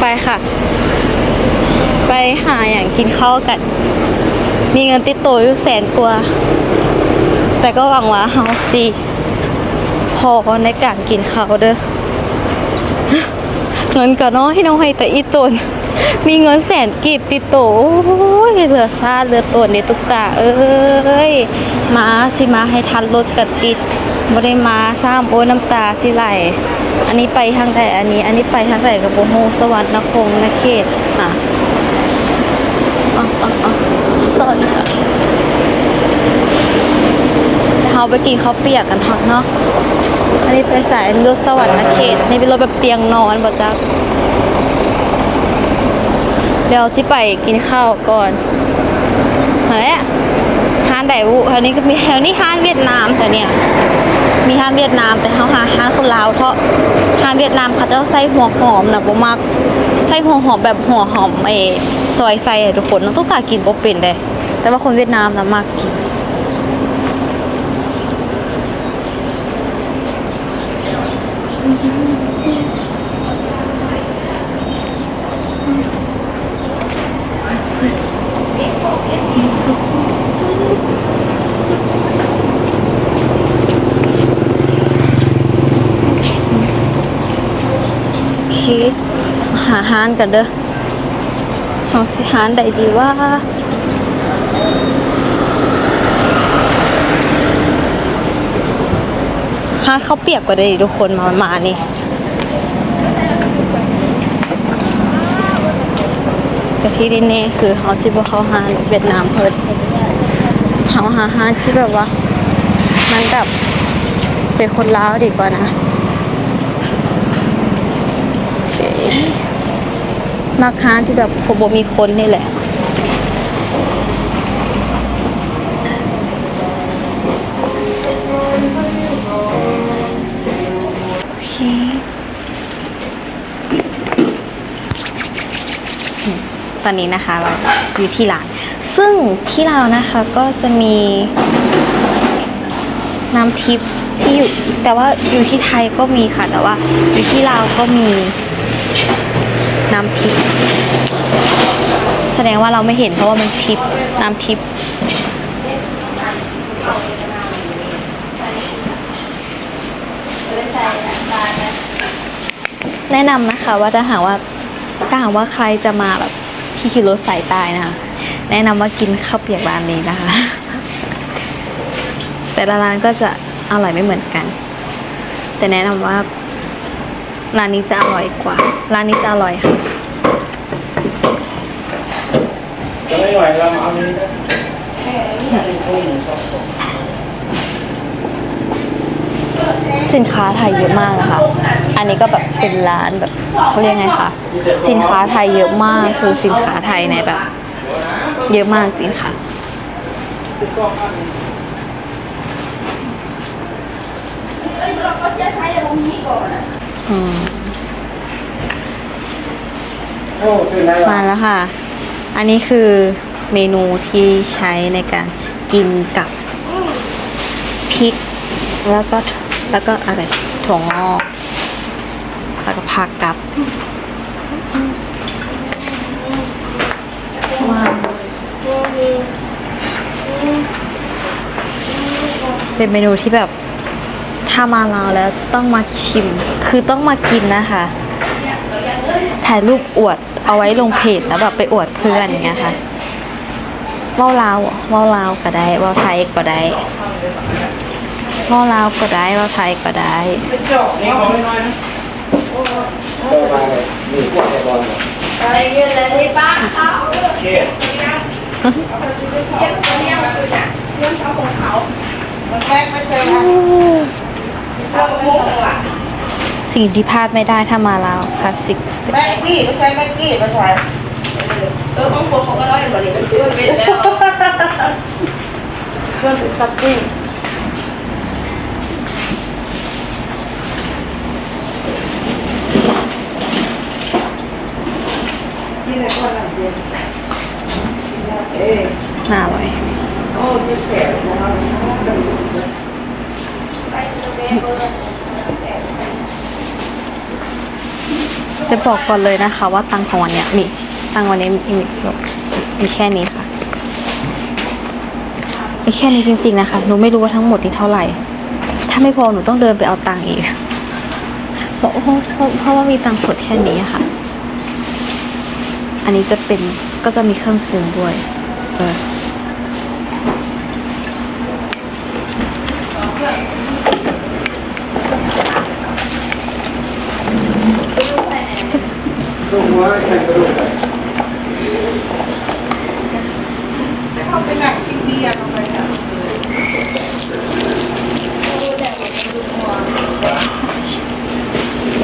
ไปค่ะ ไปหาอย่างกินข้าวกัน มีเงินติดตัวอยู่แสนกว่า แต่ก็หวังว่าเฮาสิพอในการกินข้าวเด้อเงินก็น้อยน้อยแต่อีตนมีเงินแสนกีบติดตัวโอ้ยเหลือซาเหลือตัวในตุกตา เอ้ย มาสิมาให้ทันรถกัดติดบ่ได้มาซ้ำโอ้ยน้ำตาสิไหล อันนี้ไปทางใดอันนี้ อันนี้ไปทางใดกับโบโฮสวรรค์นครนเขตอะอ๋ออ๋ออ๋อสวัสดีค่ะเราไปกินข้าวเปียกกันเถอะเนาะอันนี้ไปสายรถสวรรค์เขตนี่เป็นรถแบบเตียงนอนบ่จ๊ะเดี๋ยวสิไปกินข้าวก่อนมาแล้วห้านไดวุแถวนี้ก็มีแถวนี้ห้านเวียดนามแต่เนี่ย มีห้านเวียดนาม แต่เขาหาห้านคนลาวเพราะห้านเวียดนามเขาจะใส่หัวหอมนะบ่มักใส่หัวหอมแบบหัวหอมไอ้ซอยใส่ทุกคนน้องตุ๊กตากินบ่เป็นเลยแต่ว่าคนเวียดนามนะมักกินิหาฮานกันเด้อเอาสิฮานใดดีว่าฮานเขาเปียกกว่าได้ทุกคนมามานี่แต่ที่แน่ๆคือเขาสิบ่เข้าฮานเวียดนามเพิ่นเขาหาฮานที่แบบว่า มันแบบเป็นคนลาวดีกว่านะ มาค้านที่แบบผมบมีคนนี่แหละ โอเคตอนนี้นะคะเราอยู่ที่ร้าน ซึ่งที่เรานะคะก็จะมีน้ำทิพย์ที่อยู่แต่ว่าอยู่ที่ไทยก็มีค่ะ แต่ว่าอยู่ที่ลาวก็มี น้ำทิพย์แสดงว่าเราไม่เห็นเพราะว่ามันทิพย์น้ำทิพย์แนะนำนะคะว่าถ้าหากว่าถ้าหากว่าใครจะมาแบบที่ขี่รถสายใต้นะคะแนะนำว่ากินข้าวเปียกร้านนี้นะคะ แต่ละร้านก็จะอร่อยไม่เหมือนกัน แต่แนะนำว่า ร้านนี้จะอร่อยกว่า ร้านนี้จะอร่อยค่ะจะไม่ไหวเรามาเอานี้สินค้าไทยเยอะมากนะคะ อันนี้ก็แบบเป็นร้านแบบเขาเรียกไงคะ สินค้าไทยเยอะมากคือสินค้าไทยในแบบ เยอะมากจริงค่ะเอืม โอ้ตื่นได้มาแล้วค่ะ อันนี้คือเมนูที่ใช้ในการกินกับพริก แล้วก็แล้วก็อะไรถั่วงอกแล้วก็ผักกับว้าวเป็นเมนูที่แบบ ถ้ามาลาวแล้วต้องมาชิม คือต้องมากินนะคะ ถ่ายรูปอวดเอาไว้ลงเพจแล้วแบบไปอวดเพื่อนอย่างเงี้ยค่ะว้าลาวว้าลาวก็ได้ว้าไทยก็ได้ว้าลาวก็ได้ว้าไทยก็ได้นี่ของน้ยเดินไปนี่กวาดไอ้บอลอะไรเงี้ยเลยที่บ้านเขาโอเคมันแป้งไม่เคยทำเอ สิ่งที่พลาดไม่ได้ถ้ามาลาวคลาสสิกแป้งกี้ไม่ใช่แป้งกี้ไม่ใช่เออของผมเขาก็ได้หมดเลยมันชื่อเป็นแล้วเรื่องซับปิ้งที่ไหนก็หลังเดียวเอ๊ะน่าอร่อยโอ้ที่แฉะนะครับไปสุดเบอร์ จะบอกก่อนเลยนะคะว่าตังของวันเนี้ยมีตังวันนี้มีมีแค่นี้ค่ะมีแค่นี้จริงๆนะคะหนูไม่รู้ว่าทั้งหมดนี้เท่าไหร่ ถ้าไม่พอหนูต้องเดินไปเอาตังอีกเพราะเพราะว่ามีตังสดแค่นี้ค่ะ อันนี้จะเป็นก็จะมีเครื่องปรุงด้วย เออ ลูกหัวแข่งกระดูก เขาไปหนักกินเบียร์เข้าไปค่ะ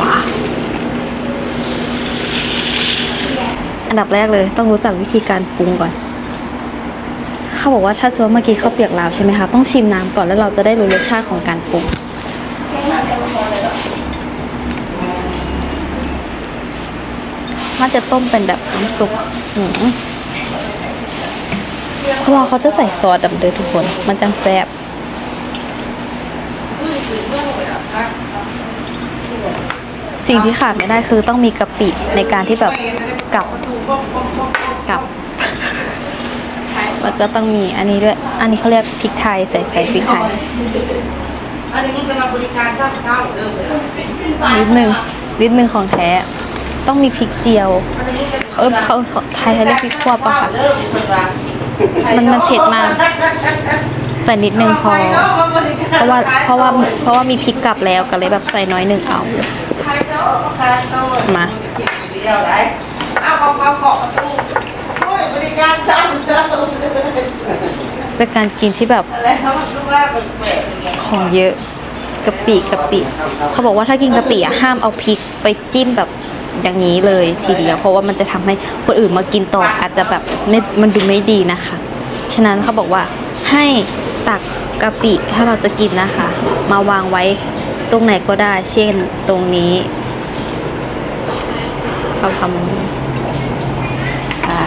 ว้าวอันดับแร กเลย ต้องรู้จักวิธีการปรุงก่อน เขาบอกว่าถ้าสมมติเมื่อกี้เขาวเปียกลาวใช่ไหมคะ ต้องชิมน้ำก่อนแล้วเราจะได้รู้รสชาติของการปรุงน่าจะต้มเป็นแบบน้ำซุปอืมเพราะว่าเขาจะใส่ซอสดำเดือทุกคน มันจังแซ่บ สิ่งที่ขาดไม่ได้คือต้องมีกะปิในการที่แบบกับกับ แล้วก็ต้องมีอันนี้ด้วย อันนี้เขาเรียกพริกไทยใส่ใส่พริกไทยอันนี้จะมาบริการเช้าๆเออนิดนึงนิดนึงของแท้ ต้องมีพริกเจียวเขาเขาไทยเขาเรียกพริกขั่วปะคะมันมันเผ็ดมากใส่นิดนึงพอ เพราะว่าเพราะว่าเพราะว่ามีพริกกลับแล้วก็เลยแบบใส่น้อยหนึ่งเอา มาเดียวไหนเอาเขาเขาเคาะประตูโอ้ยบริการเช้าเช้าเป็นการกินที่แบบแล้วมันก็ว่าเป็นแปลกของเยอะกะปิกะปิ เขาบอกว่าถ้ากินกะปิอะห้ามเอาพริกไปจิ้มแบบอย่างนี้เลยทีเดียว เพราะว่ามันจะทำให้คนอื่นมากินต่ออาจจะแบบไม่มันดูไม่ดีนะคะ ฉะนั้นเขาบอกว่าให้ตักกะปิถ้าเราจะกินนะคะ มาวางไว้ ตรงไหนก็ได้ เช่นตรงนี้เขาทำได้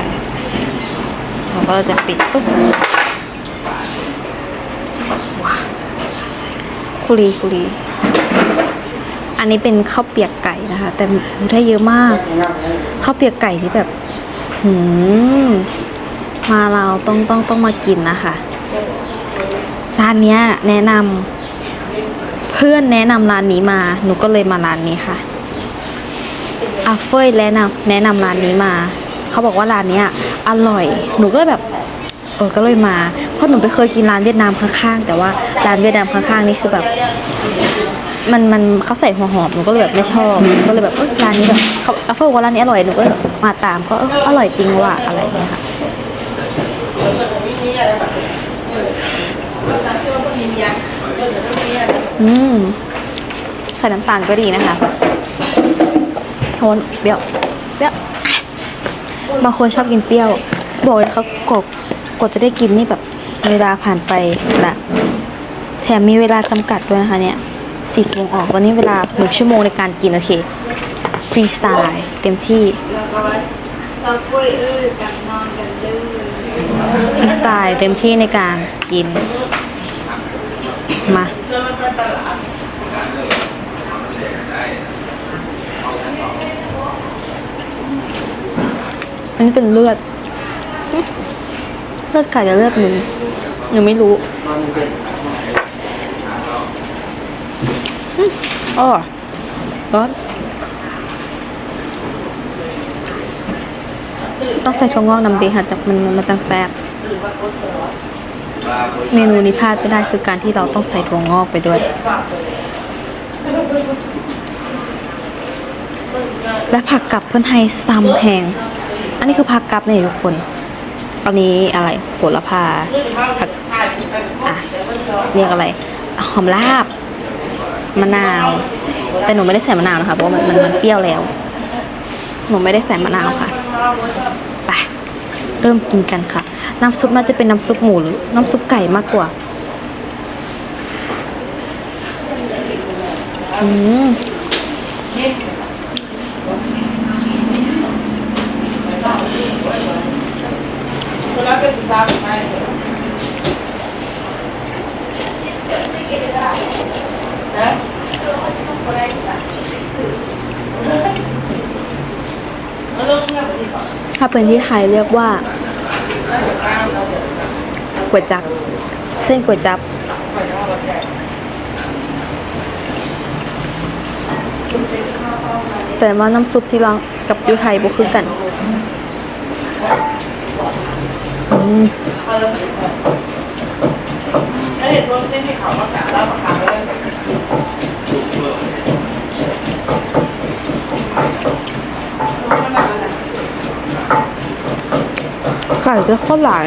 เราก็จะปิดปุ๊บว้าคุรีคุรีอันนี้เป็นข้าวเปียกไก่นะคะ แต่ได้เยอะมากข้าวเปียกไก่นี่แบบหืมมาเราต้องต้องต้องมากินนะคะ ร้านเนี้ยแนะนำ พื่อนแนะนำร้านนี้มา หนูก็เลยมาร้านนี้ค่ะอาเฟยแนะนำแนะนำร้านนี้มา เขาบอกว่าร้านเนี้ยอร่อย หนูก็แบบเออก็เลยมา เพราะหนูไปเคยกินร้านเวียดนามข้างๆ แต่ว่าร้านเวียดนามข้างๆนี่คือแบบ มันมันเขาใส่หัวหอมหนูก็เลยแบบไม่ชอบ ก็เลยแบบเออร้านนี้แบบเขาเขาบอกว่าร้านนี้อร่อยหนูก็มาตามก็เอออร่อยจริงว่ะอะไรเงี้ยค่ะเอืมใส่น้ำตาลก็ดีนะคะโทนเปรี้ยวเปรี้ยวบางคนชอบกินเปรี้ยว บอกเลยเขากดกดจะได้กินนี่แบบเวลาผ่านไปละแถมมีเวลาจำกัดด้วยนะคะเนี่ยสิบโมงออกตอนนี้เวลาหนึ่งชั่วโมงในการกินโอเคฟรีสไตล์เต็มที่ฟรีสไตล์เต็มที่ในการกิน มาอันนี้เป็นเลือด เลือดไก่กับเลือดหมูยังไม่รู้อืมอ๋อร้อนต้องใส่ถั่วงอกนำดีค่ะจากมันมันจังแซ่บ เมนูนี้พลาดไม่ได้คือการที่เราต้องใส่ถั่วงอกไปด้วย และผักกับเพื่อนไทยซัมแหงอันนี้คือผักกับเนี่ยทุกคนอันนี้อะไรโหระพาผักอะเรียกอะไร หอมลาบ มะนาว แต่หนูไม่ได้ใส่มะนาวนะคะเพราะว่ามันมันมันเปรี้ยวแล้ว หนูไม่ได้ใส่มะนาวค่ะ ไป เริ่มกินกันค่ะ น้ำซุปน่าจะเป็นน้ำซุปหมูหรือน้ำซุปไก่มากกว่าอืมเวลาเป็นผู้สาวไปนะถ้าเป็นที่ไทยเรียกว่า ก๋วยจับ เส้นก๋วยจับแต่ว่าน้ำซุปที่เรากับยูไทยบ่คือกันอืม แล้วเห็นรถเส้นที่เขามาจากเรามาขายเลย ไก่จะโคตรหลาย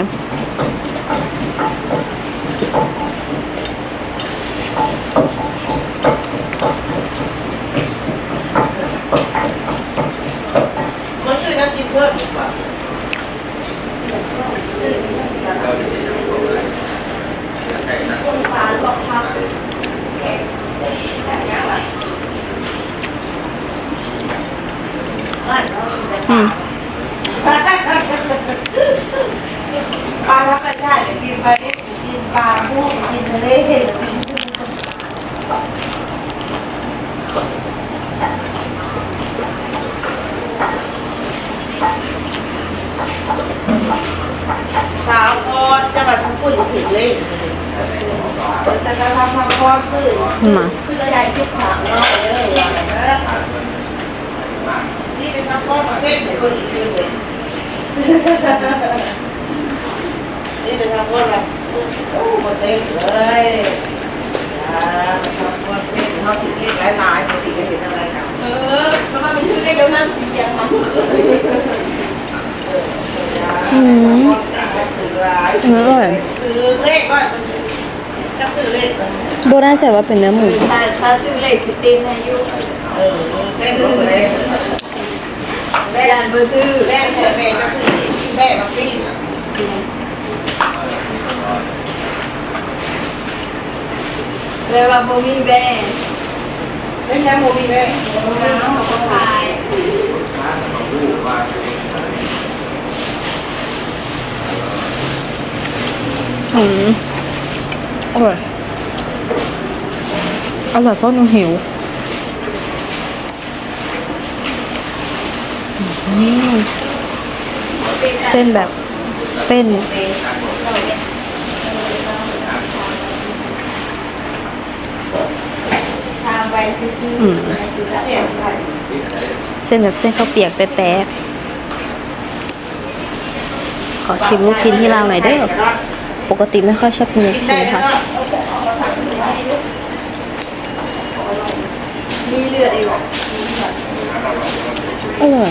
ก็ช่วยน้ำกินเพิ่มดีกว่า อืม ปลาธรรมชาติกินไปกินปลาพวกกินทะเลเห็ดกินสาวพรจะมาสักพูดถึงเลย แต่จะทำทำพรซื้อมาคือเราใหญ่ทุกขังเนาะเออนี่เป็นน้ำก้อนประเทศของคนอีกเรื่องเลยนี่เป็นน้ำก้อนแบบโอ้ประเทศเลยอ่าน้ำก้อนประเทศเขาถึงเรียกหลายๆปกติจะเห็นอะไรกันเออเพราะว่ามันชื่อเรียกเดี๋ยวนั่งกินยังมาอืมซื้อหลยเอออร่อย ซื้อเลขก็มันจะซื้อเลขมันโบน่าใจว่าเป็นเนื้อหมูถ้าถ้าชื่อเลขสิตีนอายุเออเลขรู้เลขเลขยานเบอร์ชื่อแรกเลยแม่ก็คือแม่มาปีนเลยว่าโบมีแบงเป็นยังโมมีแม่โบมาเขาก็ขาย อืมอร่อยอร่อยเพราะหนูหิวเส้นแบบเส้น อืม เส้นแบบเส้นข้าวเปียกแต่แต่ขอชิมลูกชิ้นที่ลาวหน่อยเด้อ ปกติไม่ค่อยชอบกินลูกกินชิ้ได้นแล้ค่ะวมีเลือดอีกอร่อย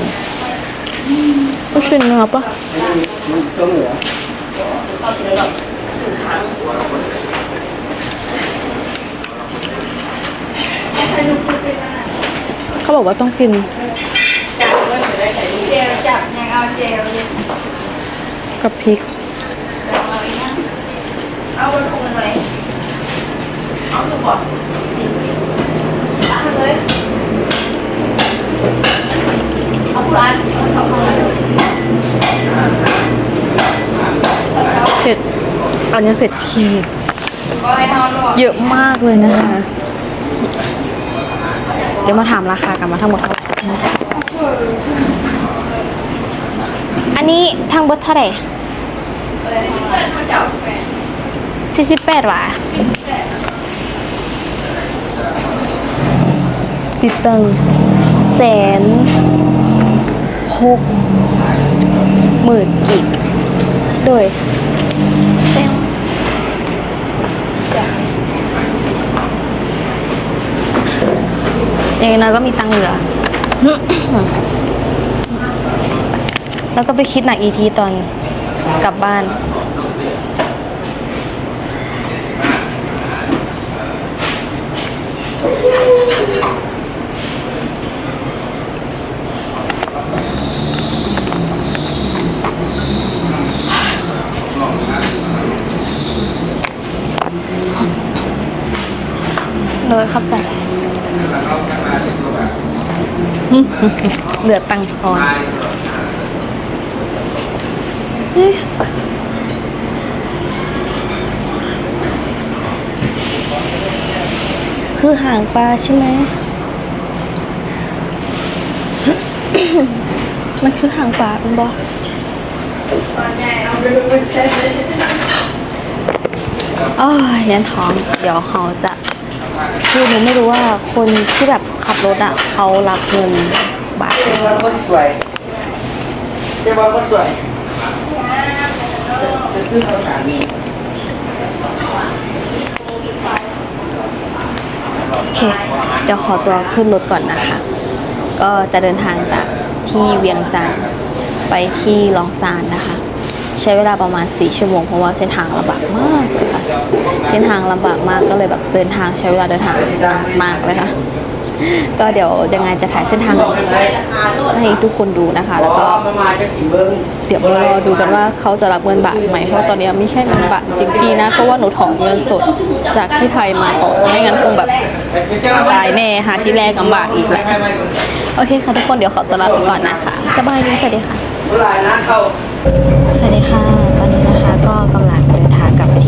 ลูกชิ้นเนื้อปะก็เหลือเขาบอกว่าต้องกินเจลจับยังเอาเจลเลยกับพริก เอาอีกนะ เอาบนคงไหม เอดูก่อนตั้งเลยเอาผู้ร้านเอาผู้ร้านเผ็ด อันนี้เผ็ดขีดก็ให้เขาหลอกเยอะมากเลยนะคะ เดี๋ยวมาถามราคากันมาทั้งหมดเท่าไหร่อันนี้ทั้งหมดเท่าไหร่สี่สิบแปดบา ติดตึงแสนหกหมื่นกิกโดยเต็มอย่างน้อยก็มีตังเหลือ แล้วก็ไปคิดหนักอีทีตอนกลับบ้านเล บใจเหลือตังค์ทอนเอ๊ะคือหางปลาใช่ไหม มันคือหางปลาเป็นบอตอนใหญ่เอาไปดูเป็นแค่อ๋อยันท้อง เดี๋ยวเขาจะ คือหนูไม่รู้ว่าคนที่แบบขับรถอะเขารับเงินบาทเจ้าวันคนสวยเจ้าวันคนสวยจะซื้อข้าสารนี่โอเค เดี๋ยวขอตัวขึ้นรถก่อนนะคะ ก็จะเดินทางจากที่เวียงจันทร์ไปที่ลองซานนะคะ ใช้เวลาประมาณ 4 ชั่วโมงเพราะว่าเส้นทางลำบากมาก เลยค่ะเส้นทางลำบากมากก็เลยแบบเดินทางใช้เวลาเดินทางนานมากเลยค่ะ ก็เดี๋ยวยังไงจะถ่ายเส้นทางให้ทุกคนดูนะคะ แล้วก็มามาจะกินเบิ้งเดี๋ยวรอดูกันว่าเขาจะรับเงินบาทไหมเพราะตอนนี้ไม่ใช่เงินบาทจริงๆนะเพราะว่าหนูถอนเงินสดจากที่ไทยมาก่อไม่งั้นคงแบบตายแน่หาที่แรกลำบากอีกแหละโอเคค่ะทุกคนเดี๋ยวขอตัวลาไปก่อนนะคะ สบายดีสวัสดีค่ะสวัสดีค่ะ ตอนนี้นะคะก็กำลัง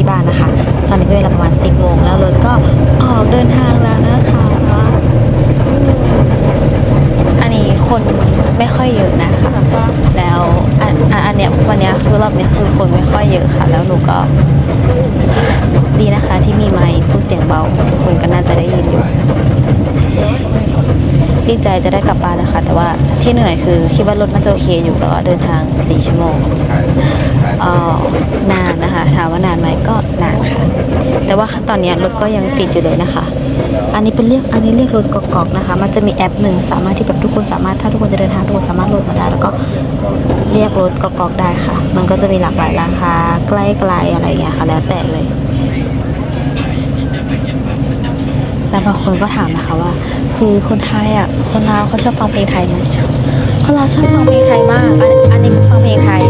ที่บ้านนะคะ ตอนนี้เวลาประมาณ 10โมงแล้วรถก็ออกเดินทางแล้วนะคะ อันนี้คนไม่ค่อยเยอะนะคะแล้วอันอันเนี้ยวันเนี้ยคือรอบเนี้ยคือคนไม่ค่อยเยอะค่ะ แล้วหนูก็ดีนะคะที่มีไมค์พูดเสียงเบาทุกคนก็น่าจะได้ยินอยู่ดีใจจะได้กลับบ้านนะคะ แต่ว่าที่เหนื่อยคือคิดว่ารถมันจะโอเคอยู่แล้วก็เดินทาง 4 ชั่วโมงามว่านานไหมก็นานค่ะ แต่ว่าตอนนี้รถก็ยังติดอยู่เลยนะคะ อันนี้เป็นเรียกอันนี้เรียกรถกอกๆนะคะ มันจะมีแอปหนึ่งสามารถที่แบบทุกคนสามารถถ้าทุกคนจะเดินทางทุกคนสามารถโหลดมาได้แล้วก็เรียกรถกอกๆได้ค่ะ มันก็จะมีหลากหลายราคาใกล้ๆอะไรอย่างเงี้ยค่ะแล้วแต่เลยแล้วบางคนก็ถามนะคะว่า คือคนไทยอะคนลาวเขาชอบฟังเพลงไทยไหมคนลาวชอบฟังเพลงไทยมาก อันนี้คือฟังเพลงไทย